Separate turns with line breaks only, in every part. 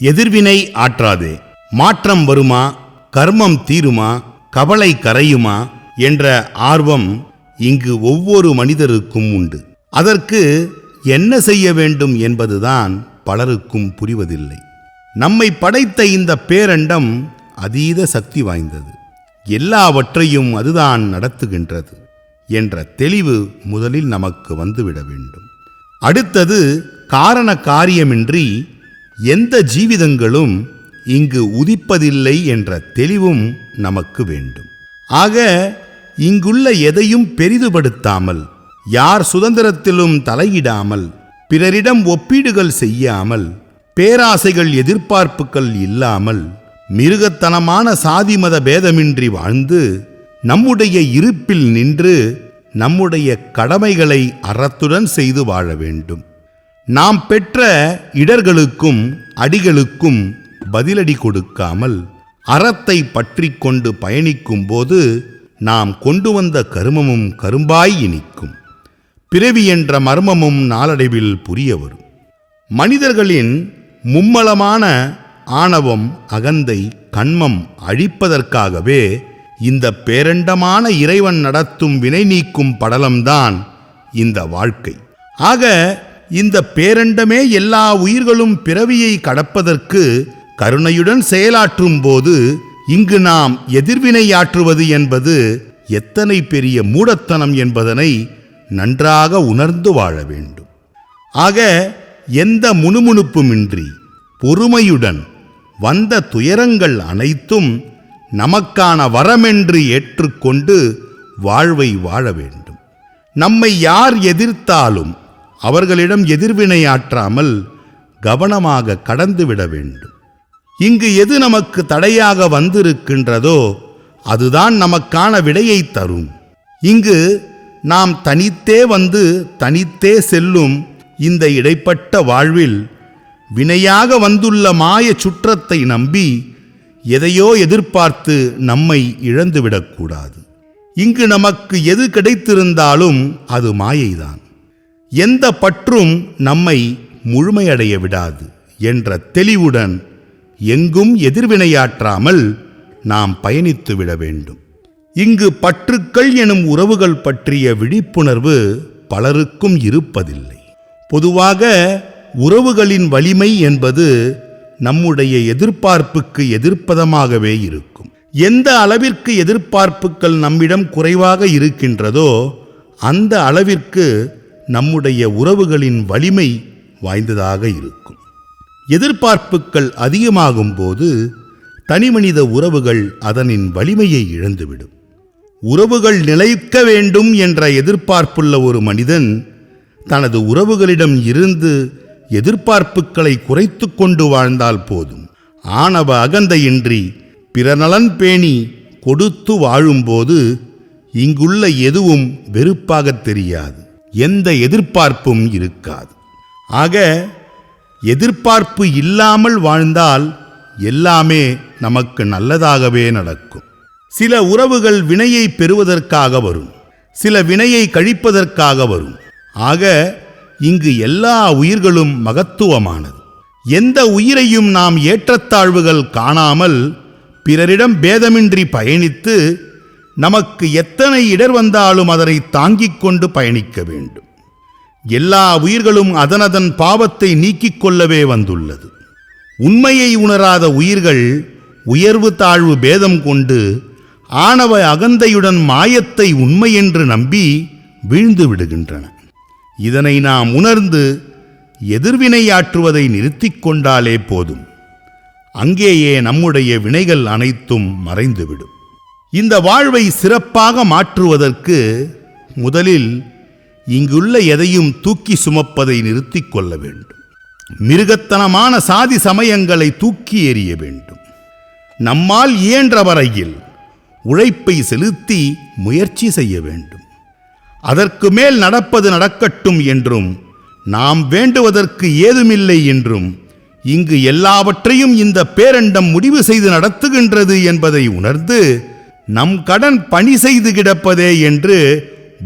எதிர்வினை ஆற்றாதே. மாற்றம் வருமா? கர்மம் தீருமா? கவலை கரையுமா? என்ற ஆர்வம் இங்கு ஒவ்வொரு மனிதருக்கும் உண்டு. அதற்கு என்ன செய்ய வேண்டும் என்பதுதான் பலருக்கும் புரிவதில்லை. நம்மை படைத்த இந்த பேரண்டம் அதீத சக்தி வாய்ந்தது. எல்லாவற்றையும் அதுதான் நடத்துகின்றது என்ற தெளிவு முதலில் நமக்கு வந்துவிட வேண்டும். அடுத்தது காரண காரியமின்றி எந்த ஜீவிதங்களும் இங்கு உதிப்பதில்லை என்ற தெளிவும் நமக்கு வேண்டும். ஆக இங்குள்ள எதையும் பெரிதுபடுத்தாமல் யார் சுதந்திரத்திலும் தலையிடாமல் பிறரிடம் ஒப்பீடுகள் செய்யாமல் பேராசைகள் எதிர்பார்ப்புகள் இல்லாமல் மிருகத்தனமான சாதி மத பேதமின்றி வாழ்ந்து நம்முடைய இருப்பில் நின்று நம்முடைய கடமைகளை அறத்துடன் செய்து வாழ வேண்டும். நாம் பெற்ற இடர்களுக்கும் அடிகளுக்கும் பதிலடி கொடுக்காமல் அறத்தை பற்றி கொண்டு பயணிக்கும் போது நாம் கொண்டு வந்த கருமமும் கரும்பாய் இனிக்கும். பிறவி என்ற மர்மமும் நாளடைவில் புரிய வரும். மனிதர்களின் மும்மலமான ஆணவம் அகந்தை கண்மம் அழிப்பதற்காகவே இந்த பேரண்டமான இறைவன் நடத்தும் வினை நீக்கும் படலம்தான் இந்த வாழ்க்கை. ஆக இந்த பேரண்டமே எல்லா உயிர்களும் பிறவியை கடப்பதற்கு கருணையுடன் செயலாற்றும் போது இங்கு நாம் எதிர்வினையாற்றுவது என்பது எத்தனை பெரிய மூடத்தனம் என்பதனை நன்றாக உணர்ந்து வாழ வேண்டும். ஆக எந்த முணுமுணுப்புமின்றி பொறுமையுடன் வந்த துயரங்கள் அனைத்தும் நமக்கான வரமென்று ஏற்றுக்கொண்டு வாழ்வை வாழ வேண்டும். நம்மை யார் எதிர்த்தாலும் அவர்களிடம் எதிர்வினையாற்றாமல் கவனமாக கடந்துவிட வேண்டும். இங்கு எது நமக்கு தடையாக வந்திருக்கின்றதோ அதுதான் நமக்கான விடையை தரும். இங்கு நாம் தனித்தே வந்து தனித்தே செல்லும் இந்த இடைப்பட்ட வாழ்வில் வினையாக வந்துள்ள மாய சுற்றத்தை நம்பி எதையோ எதிர்பார்த்து நம்மை இழந்துவிடக்கூடாது. இங்கு நமக்கு எது கிடைத்திருந்தாலும் அது மாயைதான். எந்த பற்றும் நம்மை முழுமையடைய விடாது என்ற தெளிவுடன் எங்கும் எதிர்வினையாற்றாமல் நாம் பயணித்து விட வேண்டும். இங்கு பற்றுக்கள் எனும் உறவுகள் பற்றிய விழிப்புணர்வு பலருக்கும் இருப்பதில்லை. பொதுவாக உறவுகளின் வலிமை என்பது நம்முடைய எதிர்பார்ப்புக்கு எதிர்ப்பதமாகவே இருக்கும். எந்த அளவிற்கு எதிர்பார்ப்புகள் நம்மிடம் குறைவாக இருக்கின்றதோ அந்த அளவிற்கு நம்முடைய உறவுகளின் வலிமை வாய்ந்ததாக இருக்கும். எதிர்பார்ப்புகள் அதிகமாகும் போது தனிமனித உறவுகள் அதனின் வலிமையை இழந்துவிடும். உறவுகள் நிலைக்க வேண்டும் என்ற எதிர்பார்ப்புள்ள ஒரு மனிதன் தனது உறவுகளிடம் இருந்து எதிர்பார்ப்புகளை குறைத்து கொண்டு வாழ்ந்தால் போதும். ஆணவ அகந்தையின்றி பிறநலன் பேணி கொடுத்து வாழும்போது இங்குள்ள எதுவும் வெறுப்பாகத் தெரியாது. எந்த எதிர்பார்ப்பும் இருக்காது. ஆக எதிர்பார்ப்பு இல்லாமல் வாழ்ந்தால் எல்லாமே நமக்கு நல்லதாகவே நடக்கும். சில உறவுகள் வினையை பெறுவதற்காக வரும். சில வினையை கழிப்பதற்காக வரும். ஆக இங்கு எல்லா உயிர்களும் மகத்துவமானது. எந்த உயிரையும் நாம் ஏற்றத்தாழ்வுகள் காணாமல் பிறரிடம் பேதமின்றி பயணித்து நமக்கு எத்தனை இடர் வந்தாலும் அதனை தாங்கிக் கொண்டு பயணிக்க வேண்டும். எல்லா உயிர்களும் அதனதன் பாவத்தை நீக்கிக் கொள்ளவே வந்துள்ளது. உண்மையை உணராத உயிர்கள் உயர்வு தாழ்வு பேதம் கொண்டு ஆணவ அகந்தையுடன் மாயத்தை உண்மையென்று நம்பி வீழ்ந்து விடுகின்றன. இதனை நாம் உணர்ந்து எதிர்வினையாற்றுவதை நிறுத்திக் கொண்டாலே போதும். அங்கேயே நம்முடைய வினைகள் அனைத்தும் மறைந்துவிடும். இந்த வாழ்வை சிறப்பாக மாற்றுவதற்கு முதலில் இங்குள்ள எதையும் தூக்கி சுமப்பதை நிறுத்தி கொள்ள வேண்டும். மிருகத்தனமான சாதி சமயங்களை தூக்கி எறிய வேண்டும். நம்மால் இயன்ற வரையில் உழைப்பை செலுத்தி முயற்சி செய்ய வேண்டும். அதற்கு மேல் நடப்பது நடக்கட்டும் என்றும் நாம் வேண்டுவதற்கு ஏதுமில்லை என்றும் இங்கு எல்லாவற்றையும் இந்த பேரண்டம் முடிவு செய்து நடத்துகின்றது என்பதை உணர்ந்து நம் கடன் பணி செய்து கிடப்பதே என்று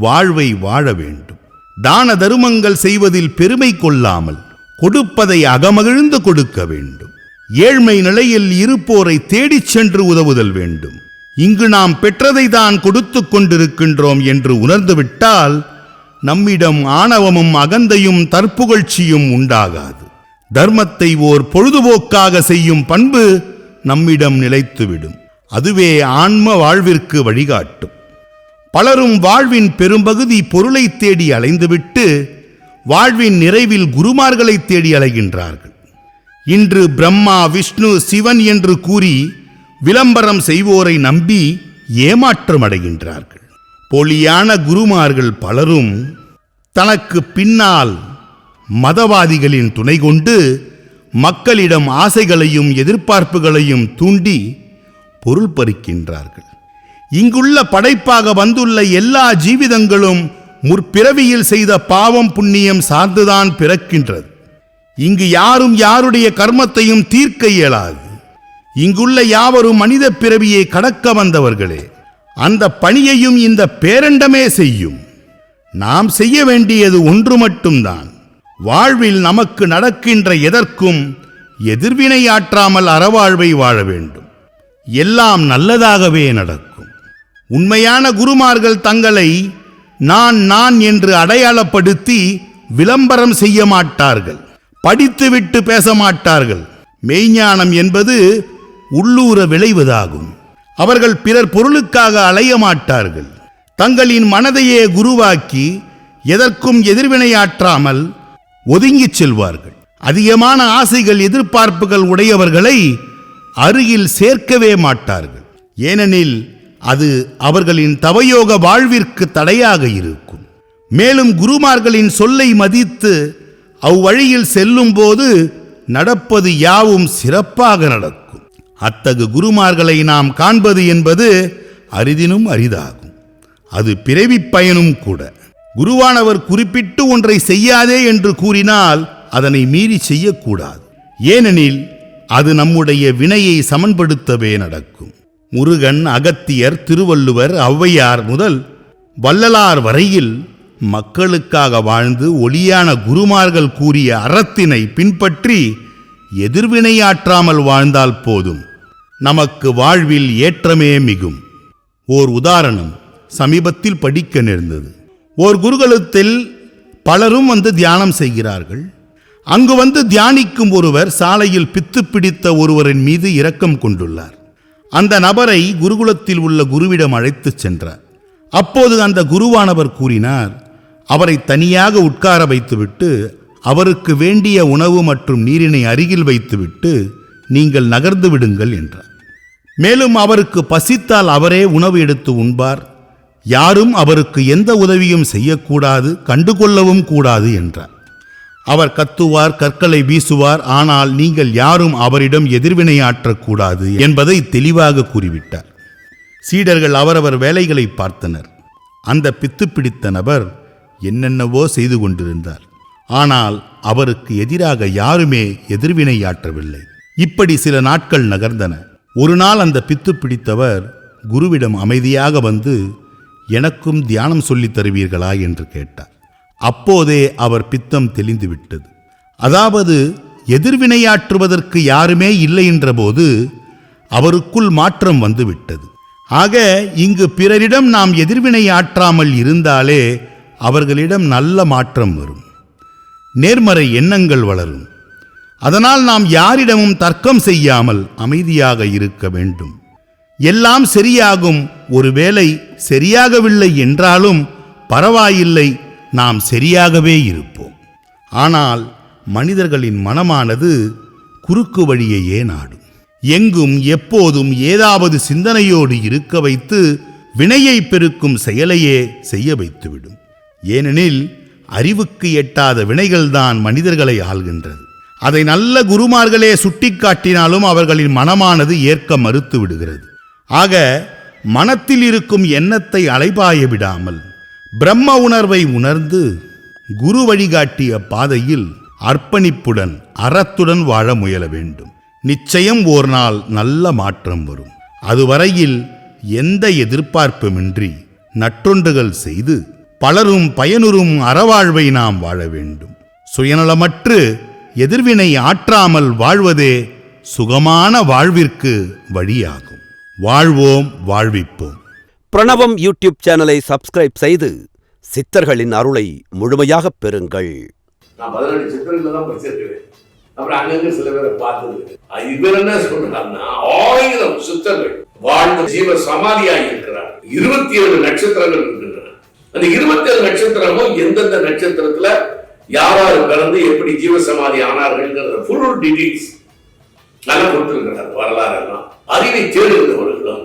வாழ்வை வாழ வேண்டும். தான தருமங்கள் செய்வதில் பெருமை கொள்ளாமல் கொடுப்பதை அகமகிழ்ந்து கொடுக்க வேண்டும். ஏழ்மை நிலையில் இருப்போரை தேடிச் சென்று உதவுதல் வேண்டும். இங்கு நாம் பெற்றதை தான் கொடுத்து கொண்டிருக்கின்றோம் என்று உணர்ந்துவிட்டால் நம்மிடம் ஆணவமும் அகந்தையும் தற்புகழ்ச்சியும் உண்டாகாது. தர்மத்தை ஓர் பொழுதுபோக்காக செய்யும் பண்பு நம்மிடம் நிலைத்துவிடும். அதுவே ஆன்ம வாழ்விற்கு வழிகாட்டும். பலரும் வாழ்வின் பெரும்பகுதி பொருளை தேடி அலைந்துவிட்டு வாழ்வின் நிறைவில் குருமார்களை தேடி அலைகின்றார்கள். இன்று பிரம்மா விஷ்ணு சிவன் என்று கூறி விளம்பரம் செய்வோரை நம்பி ஏமாற்றமடைகின்றார்கள் பொலியான குருமார்கள் பலரும் தனக்கு பின்னால் மதவாதிகளின் துணை கொண்டு மக்களிடம் ஆசைகளையும் எதிர்பார்ப்புகளையும் தூண்டி பொருள் பறிக்கின்றார்கள் இங்குள்ள படைப்பாக வந்துள்ள எல்லா ஜீவிதங்களும் முற்பிறவியில் செய்த பாவம் புண்ணியம் சார்ந்துதான் பிறக்கின்றது. இங்கு யாரும் யாருடைய கர்மத்தையும் தீர்க்க இயலாது. இங்குள்ள யாவரும் மனித பிறவியை கடக்க வந்தவர்களே அந்த பணியையும் இந்த பேரண்டமே செய்யும். நாம் செய்ய வேண்டியது ஒன்று மட்டும்தான். வாழ்வில் நமக்கு நடக்கின்ற எதற்கும் எதிர்வினையாற்றாமல் அறவாழ்வை வாழ வேண்டும். எல்லாம் நல்லதாகவே நடக்கும். உண்மையான குருமார்கள் தங்களை நான் நான் என்று அடையாளப்படுத்தி விளம்பரம் செய்ய மாட்டார்கள் படித்துவிட்டு பேச மாட்டார்கள். மெய்ஞானம் என்பது உள்ளூர விளைவதாகும். அவர்கள் பிறர் பொருளுக்காக அலைய மாட்டார்கள். தங்களின் மனதையே குருவாக்கி எதற்கும் எதிர்வினையாற்றாமல் ஒதுங்கிச் செல்வார்கள். அதிகமான ஆசைகள் எதிர்பார்ப்புகள் உடையவர்களை அருகில் சேர்க்கவே மாட்டார்கள். ஏனெனில் அது அவர்களின் தவயோக வாழ்விற்கு தடையாக இருக்கும். மேலும் குருமார்களின் சொல்லை மதித்து அவ்வழியில் செல்லும்போது நடப்பது யாவும் சிறப்பாக நடக்கும். அத்தகு குருமார்களை நாம் காண்பது என்பது அரிதினும் அரிதாகும். அது பிறவி பயனும் கூட. குருவானவர் குறிப்பிட்டு ஒன்றை செய்யாதே என்று கூறினால் அதனை மீறி செய்யக்கூடாது. ஏனெனில் அது நம்முடைய வினையை சமன்படுத்தவே நடக்கும். முருகன் அகத்தியர் திருவள்ளுவர் ஔவையார் முதல் வள்ளலார் வரையில் மக்களுக்காக வாழ்ந்து ஒளியான குருமார்கள் கூறிய அறத்தினை பின்பற்றி எதிர்வினையாற்றாமல் வாழ்ந்தால் போதும். நமக்கு வாழ்வில் ஏற்றமே மிகும். ஓர் உதாரணம் சமீபத்தில் படிக்க நேர்ந்தது. ஓர் குருகுலத்தில் பலரும் வந்து தியானம் செய்கிறார்கள். அங்கு வந்து தியானிக்கும் ஒருவர் சாலையில் பித்து பிடித்த ஒருவரின் மீது இரக்கம் கொண்டுள்ளார். அந்த நபரை குருகுலத்தில் உள்ள குருவிடம் அழைத்துச் சென்றார். அப்போது அந்த குருவானவர் கூறினார் அவரை தனியாக உட்கார வைத்துவிட்டு அவருக்கு வேண்டிய உணவு மற்றும் நீரினை அருகில் வைத்துவிட்டு நீங்கள் நகர்ந்து விடுங்கள் என்றார். மேலும் அவருக்கு பசித்தால் அவரே உணவு எடுத்து உண்பார். யாரும் அவருக்கு எந்த உதவியும் செய்யக்கூடாது கண்டுகொள்ளவும் கூடாது என்றார். அவர் கத்துவார் கற்களை வீசுவார் ஆனால் நீங்கள் யாரும் அவரிடம் எதிர்வினையாற்றக்கூடாது என்பதை தெளிவாக கூறிவிட்டார். சீடர்கள் அவரவர் வேலைகளை பார்த்தனர். அந்த பித்து பிடித்த நபர் என்னென்னவோ செய்து கொண்டிருந்தார். ஆனால் அவருக்கு எதிராக யாருமே எதிர்வினையாற்றவில்லை. இப்படி சில நாட்கள் நகர்ந்தன. ஒரு நாள் அந்த பித்து பிடித்தவர் குருவிடம் அமைதியாக வந்து எனக்கும் தியானம் சொல்லித் தருவீர்களா? என்று கேட்டார். அப்போதே அவர் பித்தம் தெளிந்துவிட்டது. அதாவது எதிர்வினையாற்றுவதற்கு யாருமே இல்லை என்றபோது அவருக்குள் மாற்றம் வந்துவிட்டது. ஆக இங்கு பிறரிடம் நாம் எதிர்வினையாற்றாமல் இருந்தாலே அவர்களிடம் நல்ல மாற்றம் வரும். நேர்மறை எண்ணங்கள் வளரும். அதனால் நாம் யாரிடமும் தர்க்கம் செய்யாமல் அமைதியாக இருக்க வேண்டும். எல்லாம் சரியாகும். ஒருவேளை சரியாகவில்லை என்றாலும் பரவாயில்லை நாம் சரியாகவே இருப்போம். ஆனால் மனிதர்களின் மனமானது குறுக்கு வழியையே நாடும். எங்கும் எப்போதும் ஏதாவது சிந்தனையோடு இருக்க வைத்து வினையை பெருக்கும் செயலையே செய்ய வைத்துவிடும். ஏனெனில் அறிவுக்கு எட்டாத வினைகள்தான் மனிதர்களை ஆள்கின்றது. அதை நல்ல குருமார்களே சுட்டிக்காட்டினாலும் அவர்களின் மனமானது ஏற்க மறுத்து விடுகிறது. ஆக மனத்தில் இருக்கும் எண்ணத்தை அலைபாய விடாமல் பிரம்ம உணர்வை உணர்ந்து குரு வழிகாட்டிய பாதையில் அர்ப்பணிப்புடன் அறத்துடன் வாழ முயல வேண்டும். நிச்சயம் ஓர் நாள் நல்ல மாற்றம் வரும். அதுவரையில் எந்த எதிர்பார்ப்புமின்றி நற்றொண்டுகள் செய்து பலரும் பயனுறும் அறவாழ்வை நாம் வாழ வேண்டும். சுயநலமற்று எதிர்வினை ஆற்றாமல் வாழ்வதே சுகமான வாழ்விற்கு வழியாகும். வாழ்வோம் வாழ்விப்போம்.
பிரணவம் யூடியூப் சேனலை சப்ஸ்கிரைப் செய்து சித்தர்களின் அருளை முழுமையாக பெறுங்கள்.
நான் பதினெட்டு சித்தர்கள் தான் படிச்சிருக்கிறேன். அப்புறம் அங்கங்க சில பேரை பார்த்தது இவர் என்ன சொல்றாருன்னா ஆயிரம் சித்தர்கள் வாழ்ந்த ஜீவ சமாதியாக இருக்கிறார். இருபத்தி ஏழு நட்சத்திரங்கள் இருக்கின்றன. அந்த இருபத்தி ஏழு நட்சத்திரமும் எந்தெந்த நட்சத்திரத்துல யாராரு பிறந்து எப்படி ஜீவ சமாதி ஆனார்கள்ங்கிறத ஃபுல் டீடைல்ஸ் நல்லா கொடுத்துருக்கிறார் வரலாறு எல்லாம் அறிவை தேடுகிறவர்களும்.